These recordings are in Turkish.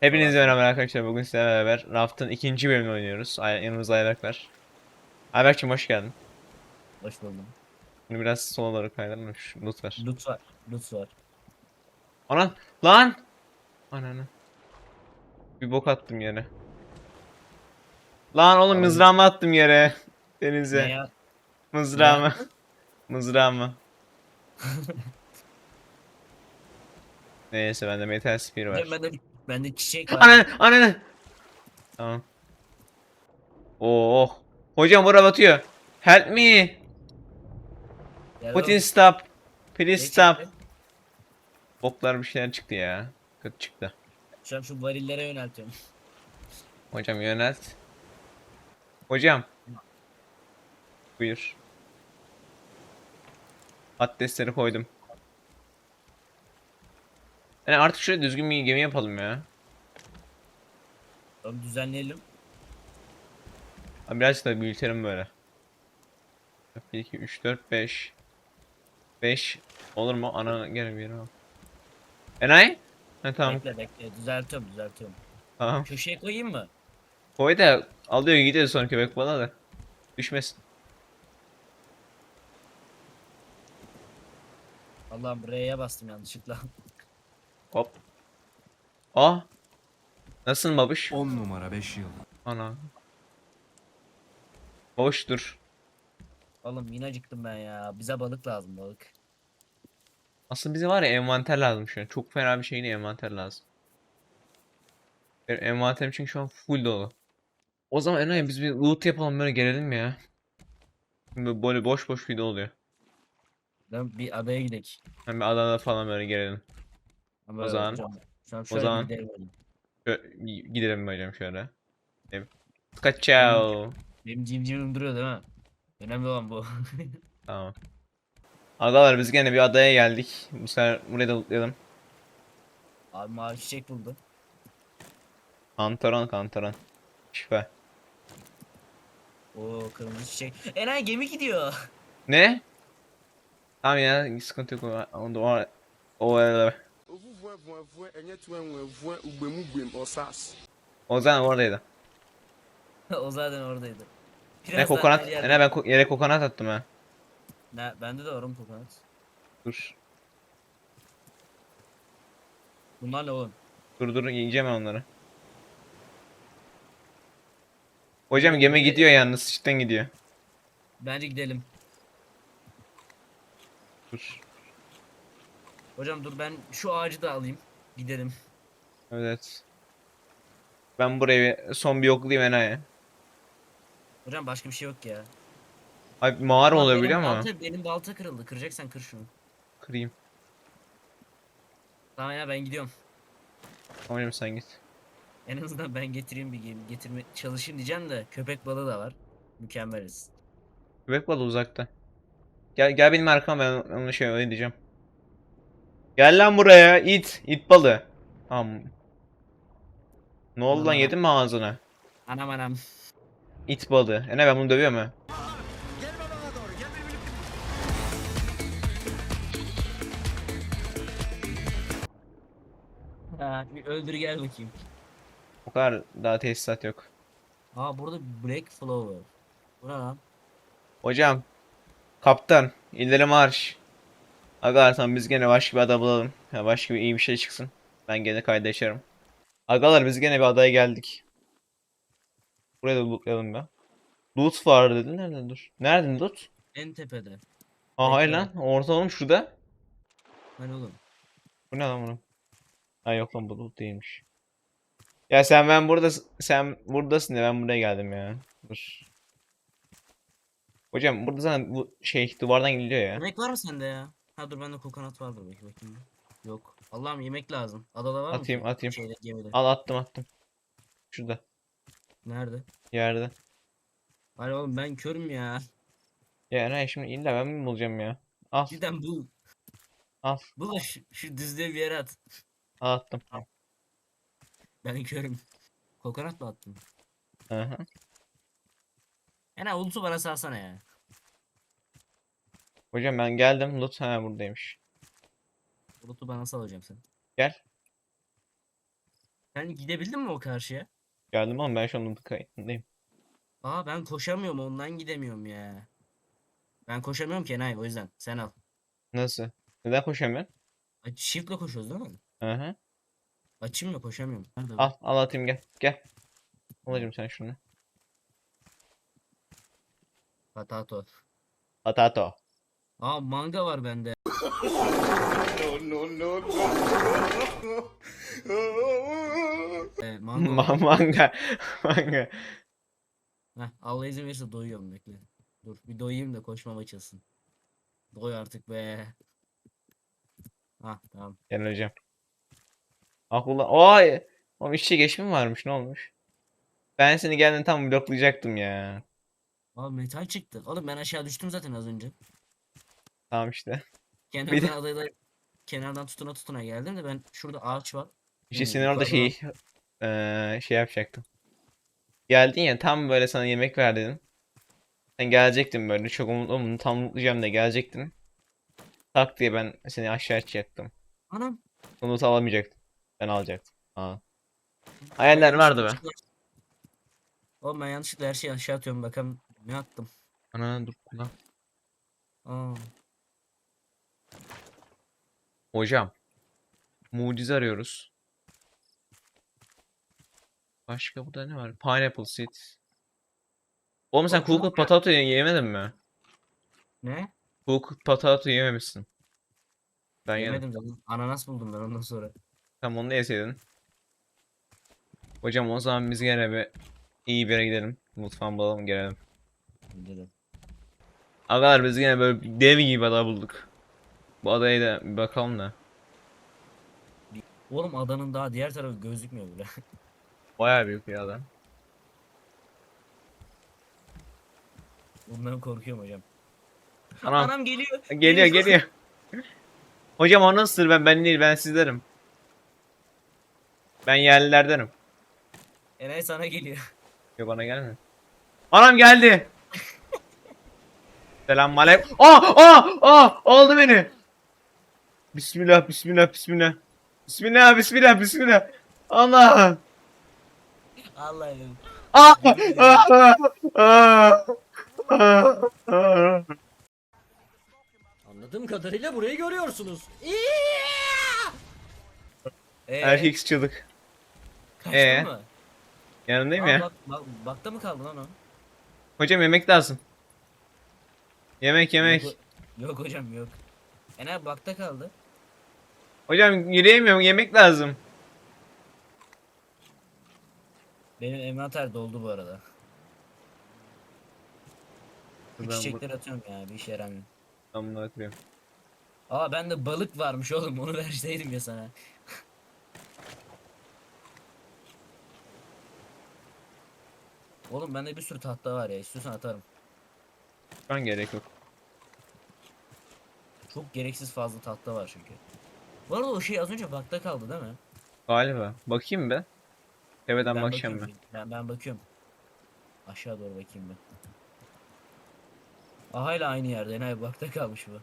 Hepinize merhaba arkadaşlar. Bugün sizlerle beraber Raft'ın ikinci bölümünü oynuyoruz. Ay yanımızda Ayberk var. Ayberk'cim hoş geldin. Hoş buldum. Bunu biraz sola doğru kaydırmış. Loot var. Lut var. Lut var. Anan! Lan! Ananı. Bir bok attım yere. Lan oğlum Abi. mızrağımı attım yere. Ne Denize. ya? Mızrağımı. Mızrağımı. Neyse bende metal spear var. Hocam bende, bende çiçek var. Ananı! Ananı! Tamam. Oh. Hocam bura batıyor. Help me. Gel Putin oğlum. stop. Ne Please çıktı? stop. Boklar bir şeyler çıktı ya. Kötü çıktı. Şu an şu varillere yöneltiyorum. Hocam yönelt. Hocam. Buyur. Patatesleri koydum. Yani artık şöyle düzgün bir gemi yapalım ya. Tamam düzenleyelim. Abi birazcık da büyütelim böyle. 1, 2, 3, 4, 5. 5 olur mu? Ana gel bir yere bak. Enayi? Ha tamam. Bekle bekle. Düzeltiyorum düzeltiyorum. Tamam. Köşeye koyayım mı? Koy da alıyor gidiyor sonra köpek balığı da. Düşmesin. Allah'ım R'ye bastım yanlışlıkla. Hop. Aa. Nasılsın babuş? 10 numara 5 yıl. Ana. Boş dur. Oğlum yine acıktım ben ya. Bize balık lazım balık. Aslında bize var ya envanter lazım şu an. Çok fena bir şeyin envanter lazım. Benim envanterim çünkü şu an full dolu. O zaman Enayi biz bir loot yapalım böyle gelelim ya. Böyle böyle boş boş video oluyor. Ben bir adaya gidelim. Hem bir adada falan böyle gelelim. Ama O zaman- hocam, an şöyle zaman- gidelim hocam. Şöyle gidelim hocam şöyle. Kaçao. Benim cimcimim duruyor değil mi? Önemli olan bu. Tamam. Agalar biz gene bir adaya geldik. Bu sefer buraya da lootlayalım. Abi mavi çiçek buldu. Kantaron kantaron. Şifa. Oo kırmızı çiçek. Eray gemi gidiyor. Ne? Tamam ya sıkıntı yok. O o o o enye tu enwe evu ugbemu gbem osas. o zaman oradaydı. o zaten oradaydı. Ne Biraz daha kokonat? Ne ben ko- yere kokonat attım ha. Ne, bende de var oğlum kokonat. Dur. Bunlar ne oğlum? Dur dur yiyeceğim ben onları. Hocam gemi gidiyor yalnız cidden gidiyor. Bence gidelim. Dur. Hocam dur ben şu ağacı da alayım. Gidelim. Evet. Ben burayı son bir yoklayayım enayi. Hocam başka bir şey yok ya. Abi mağara oluyor benim balta- Benim balta kırıldı. Kıracaksan kır şunu. Kırayım. Tamam ya ben gidiyorum. Hocam sen git. En azından ben getireyim bir gemi. Getirme çalışayım diyeceğim de köpek balığı da var. Mükemmeliz. Köpek balığı uzakta. Gel gel benim arkama ben ben onu şey öyle diyeceğim. Gel lan buraya it it balığı. Tamam. Ne oldu lan yedin mi ağzına? Anam anam. İt balığı. Ene ben bunu dövüyorum ha. Ha, bir öldür gel bakayım. O kadar daha tesisat yok. Aa burada Black Flower. Bu ne lan? Hocam. Kaptan. ileri marş. Agalar tamam biz gene başka bir ada bulalım. Ya başka bir iyi bir şey çıksın. Ben gene kayda açarım. Agalar biz gene bir adaya geldik. Buraya da lootlayalım be. Loot var dedin. Nerede dur? Nerede loot? En tepede. Aa hayır lan. Orta oğlum şurada. Hani oğlum? Bu ne lan bunu? Ha yok lan bu loot değilmiş. Ya sen ben burada sen buradasın ya ben buraya geldim ya. Dur. Hocam burada zaten bu şey duvardan gidiliyor ya. Yemek var mı sende ya? Ha dur bende kokonat vardır belki bakayım. Yok. Allah'ım yemek lazım. Adada var mı? Atayım, ki? atayım. Şeyde, gemide. Al attım attım. Şurada Nerede? yerde. Hayır oğlum ben körüm ya. Ya ne şimdi illa ben mi bulacağım ya? Al Cidden bul. al Bul şu, şu düzlüğe bir yere at. al attım. Ben körüm. Kokonat mı attın? Hı hı. Yani ulutu bana salsana ya. Hocam ben geldim loot ha buradaymış. Ulutu bana sal hocam sen. Gel. Sen gidebildin mi o karşıya? Geldim ama ben şu an kayıtındayım. Aa ben koşamıyorum ondan gidemiyorum ya. Ben koşamıyorum ki Enayi o yüzden sen al. Nasıl? Neden koşamıyorsun? Shift'le koşuyoruz değil mi? Hı hı. Açayım da koşamıyorum. Nerede bu? Al al atayım gel. Gel. Alacağım sen şunu. Patato. Patato. Aa manga var bende. No, no, no, no. Manga Ma manga. Manga. Heh, Allah izin verirse doyuyorum bekle. Dur bir doyayım da koşmam açılsın. Doy artık be. Ha tamam. Gel hocam. Akıllı. Oy. Oğlum işçi geçme mi varmış? Ne olmuş? Ben seni geldiğinde tam bloklayacaktım ya. Aa metal çıktı. Oğlum ben aşağı düştüm zaten az önce. Tamam işte. Kenardan de- adayla kenardan tutuna tutuna geldim de ben şurada ağaç var. İşte Hmm, senin orada şey eee, şey yapacaktım. Geldin ya tam böyle sana yemek ver dedim. Sen gelecektin böyle çok umutlu tam unutlayacağım da gelecektin. Tak diye ben seni aşağı çektim. Anam. Umut alamayacaktım. Ben alacaktım. Aa. Hayaller vardı be. Oğlum ben yanlışlıkla her şeyi aşağı atıyorum bakalım ne attım. Ana dur lan. Aa. Hocam. Mucize arıyoruz. Başka burada ne var? Pineapple seed. Oğlum sen şunu- cooked potato ye- yemedin mi? Ne? Cooked potato yememişsin. Ben. Yemedim zaten. Ananas buldum ben ondan sonra. Tamam onu da yeseydin. Hocam o zaman biz gene bir iyi bir yere gidelim. Mutfağın bulalım gelelim. Dedim. Agalar biz gene böyle dev gibi ada bulduk. Bu adaya da bir bakalım da. Oğlum adanın daha diğer tarafı gözükmüyor bile. Bayağı büyük bir ada. Bundan korkuyorum hocam. Anam. Anam geliyor. Geliyor geliyor. Hocam o nasıl ben ben değil ben sizlerim. Ben yerlilerdenim. Eray sana geliyor. Yok bana gelme. Anam geldi. Selam aleyküm. Aa aa aa aldı beni. Bismillah bismillah bismillah. Bismillah bismillah bismillah. Allah. Allah'ım. Aa aa aa. Anladığım kadarıyla burayı görüyorsunuz. Ee, Erkek çığlık. kaçtın ee? mı? Yanındayım Aa, ya. Bak, bak, bakta mı kaldı lan o? Hocam yemek lazım. Yemek yemek. Yok, yok hocam yok. Eray bakta kaldı. Hocam yürüyemiyorum yemek lazım. Benim envanter doldu bu arada. Bu Ben bu- çiçekleri atıyorum ya bir işe yaramıyor. Ben bunu atıyorum. Aa bende balık varmış oğlum onu verseydim ya sana. Oğlum bende bir sürü tahta var ya istiyorsan atarım. Şu an gerek yok. Çok gereksiz fazla tahta var çünkü. Bu arada o şey az önce bakta kaldı değil mi? Galiba. Bakayım be. Tepeden bakacağım bakıyorum ben. ben. Ben bakıyorum. Aşağı doğru bakayım ben. Aha ile aynı yerde. Enayi bakta kalmış bu.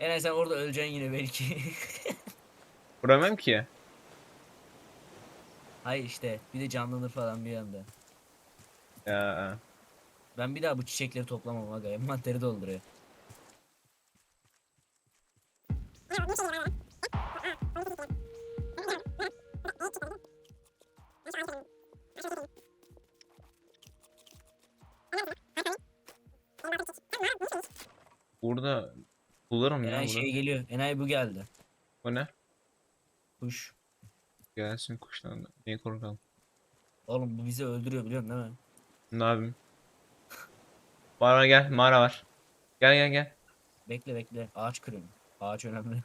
Enayi sen orada öleceksin yine belki. Vuramam ki. Hayır işte bir de canlanır falan bir anda. Ya. Ben bir daha bu çiçekleri toplamam aga. Envanteri dolduruyor. Burada bulurum ya Enayi bunu. şey geliyor. Enayi bu geldi. Bu ne? Kuş. Gelsin kuştan da. Neyi korkalım? Oğlum bu bizi öldürüyor biliyorsun değil mi? Ne yapayım? Mağara gel. Mağara var. Gel gel gel. Bekle bekle. Ağaç kırıyorum. Ağaç önemli.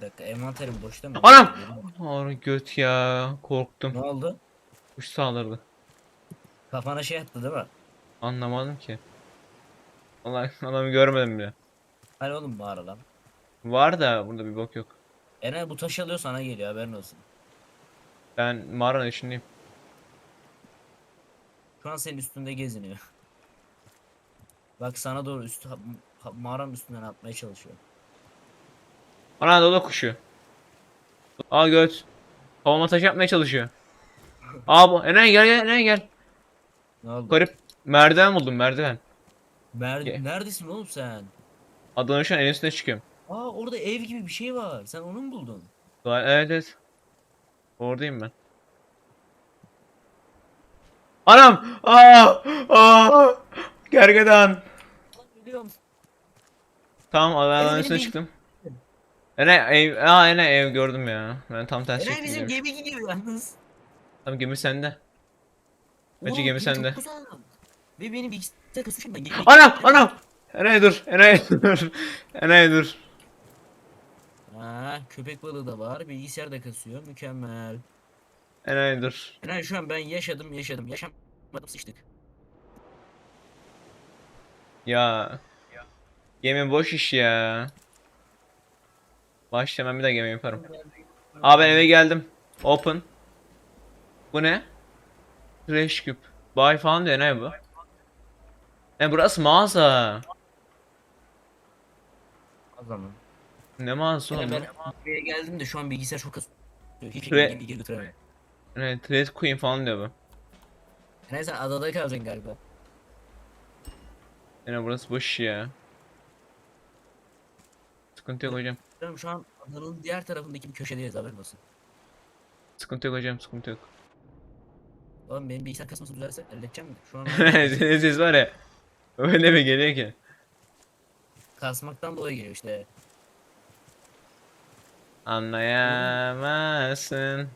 Bir dakika envanterim boşta mı? Anam! Ağrı göt ya. Korktum. Ne oldu? Kuş saldırdı. Kafana şey attı değil mi? Anlamadım ki. Vallahi adamı görmedim bile. Hani oğlum mağara lan. Var da burada bir bok yok. Enes bu taş alıyor sana geliyor haberin olsun. Ben mağaranın içindeyim. Şu an senin üstünde geziniyor. Bak sana doğru ha- mağaranın üstünden atmaya çalışıyor. Anadolu kuşu. Aa göt. Havama taş yapmaya çalışıyor. Aa bu. Eray gel gel Eray gel. Ne oldu? Garip. Merdiven buldum merdiven. Mer- Ge- neredesin oğlum sen? Adanın şu an en üstüne çıkıyorum. Aa orada ev gibi bir şey var. Sen onu mu buldun? Vay, Evet evet. Oradayım ben. Anam! Aa! Aa! Gergedan. Biliyorum. Tamam adanın Eray, üstüne beni çıktım. Eray ev, aa Eray ev gördüm ya. Ben tam tersi Eray bizim gidiyorum. gemi gidiyor yalnız. Tamam gemi sende. Oğlum, gemi çok sende. uzak. Ve benim bilgisayar kasmışım ben gemi. Anam! Anam! Eray dur. Eray dur. Eray dur. Ha, köpek balığı da var. Bilgisayar da kasıyor. Mükemmel. Eray dur. Eray şu an ben yaşadım yaşadım. Yaşamadım sıçtık. Ya. Gemi boş iş ya. Başla ben bir daha gemi yaparım. Aa ben eve geldim. Open. Bu ne? Trash Cube. Buy falan diyor ne bu? Ne burası mağaza. O zaman. Ne mağazası oğlum? ben buraya geldim de şu an bilgisayar çok kasıyor. Hiç geri götüremem. Ne Trade Queen falan diyor bu. Sen adada kalacaksın galiba. Yine burası boş ya. Sıkıntı yok hocam. Eray şu an adanın diğer tarafındaki bir köşedeyiz haberin olsun. Sıkıntı yok hocam sıkıntı yok. Oğlum benim bilgisayar kasması düzelse halledeceğim mi? Şu an Senin ses var ya. Öyle mi geliyor ki? kasmaktan dolayı geliyor işte. Anlayamazsın.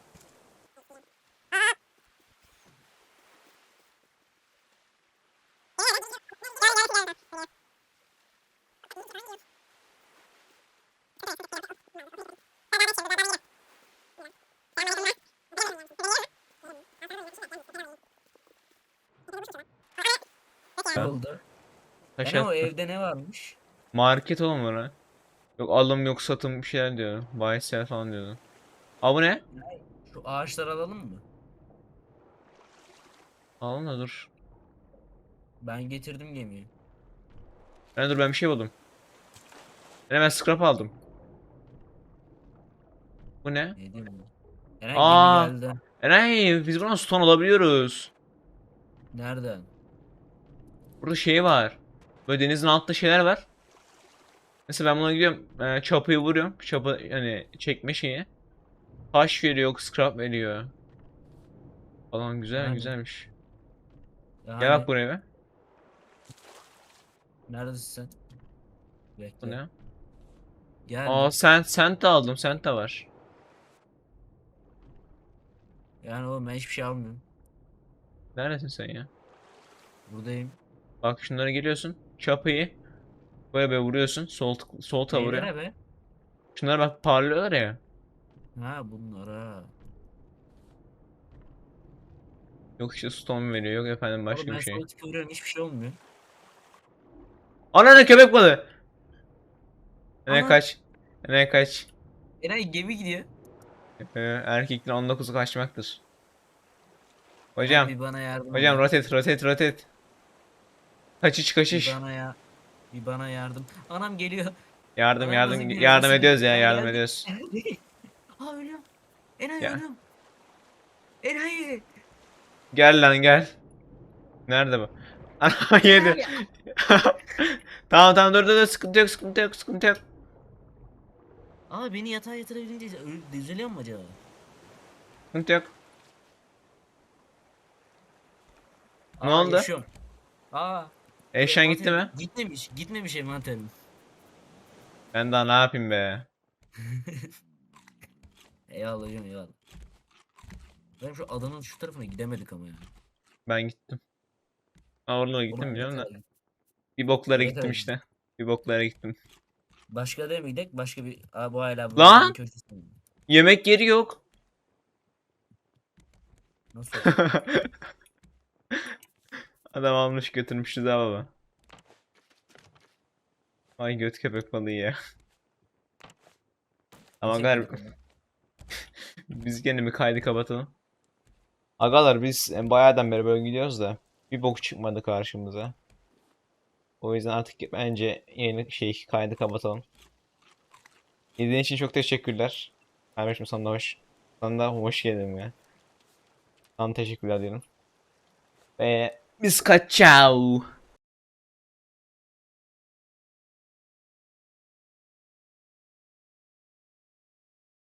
Ne Ha. oldu? Taş Yani o attı. evde ne varmış? Market oğlum bura. Yok alım yok satım bir şeyler diyor. Buy sell falan diyordu. Aa bu ne? Şu ağaçları alalım mı? Alın da dur. Ben getirdim gemiyi. Ben dur ben bir şey buldum. Ben hemen scrap aldım. Bu ne? Ne diyeyim? Eren Aa. gemi geldi. Eray biz buradan stone alabiliyoruz. Nereden? Burada şey var. Böyle denizin altında şeyler var. Mesela ben buna gidiyorum. E, çapayı vuruyorum. Çapa hani çekme şeyi. Taş veriyor, scrap veriyor. Falan güzel Yani. güzelmiş. Ya Gel hani, bak buraya be. Neredesin sen? Bu Bekle. ne? Gel. Aa sen sen de aldım. Sen de var. Yani oğlum ben hiçbir şey almıyorum. Neredesin sen ya? Buradayım. Bak şunlara geliyorsun. Çapayı böyle böyle vuruyorsun. Sol sol ta vuruyor. Neylere be? Şunlar bak parlıyorlar ya. Ha bunlara. Yok işte stone veriyor. Yok efendim başka Oğlum ben bir şey. sol tıkı vuruyorum hiçbir şey olmuyor. Ana ne köpek balığı. Ne kaç. Ne kaç. Eray gemi gidiyor. Ee, erkekler 19'u kaçmaktır. Hocam, Bir bana yardım hocam rotate, rotate, rotate. Kaçış, Bir kaçış. bana ya. Bir bana yardım. Anam geliyor. Yardım, Bana yardım, yardım ediyoruz ya, yardım ediyoruz. Aa ölüyorum. Eray Ya. ölüyorum. Eray. Gel lan gel. Nerede bu? Ana yedi. tamam tamam dur dur dur sıkıntı yok sıkıntı yok sıkıntı yok. Aa beni yatağa yatırabilince düzeliyor mu acaba? Sıkıntı yok. Ne Aa, oldu? yaşıyorum. Aa. Eşyan gitti mi? Gitmemiş. Gitmemiş envanterim. Ben daha ne yapayım be? Eyvallah hocam eyvallah. Benim şu adanın şu tarafına gidemedik ama ya. Ben gittim. Ha Oğlum, gittim biliyorum da. Bir boklara Evet, gittim evet. işte. Bir boklara gittim. Başka mı gidelim? Başka bir... Aa bu hala bu Lan! köşesinde. Yemek yeri yok. Nasıl? Adam almış götürmüştü daha baba. Ay göt köpek balığı ya. Ama ya? biz gene mi kaydı kapatalım? Agalar biz e, bayağıdan beri böyle gidiyoruz da. bir bok çıkmadı karşımıza. O yüzden artık bence yeni şey kaydı kapatalım. İzlediğiniz için çok teşekkürler. Kardeşim sana da hoş. Sana da hoş geldin ya. Sana teşekkürler diyorum. Ve biz kaçav.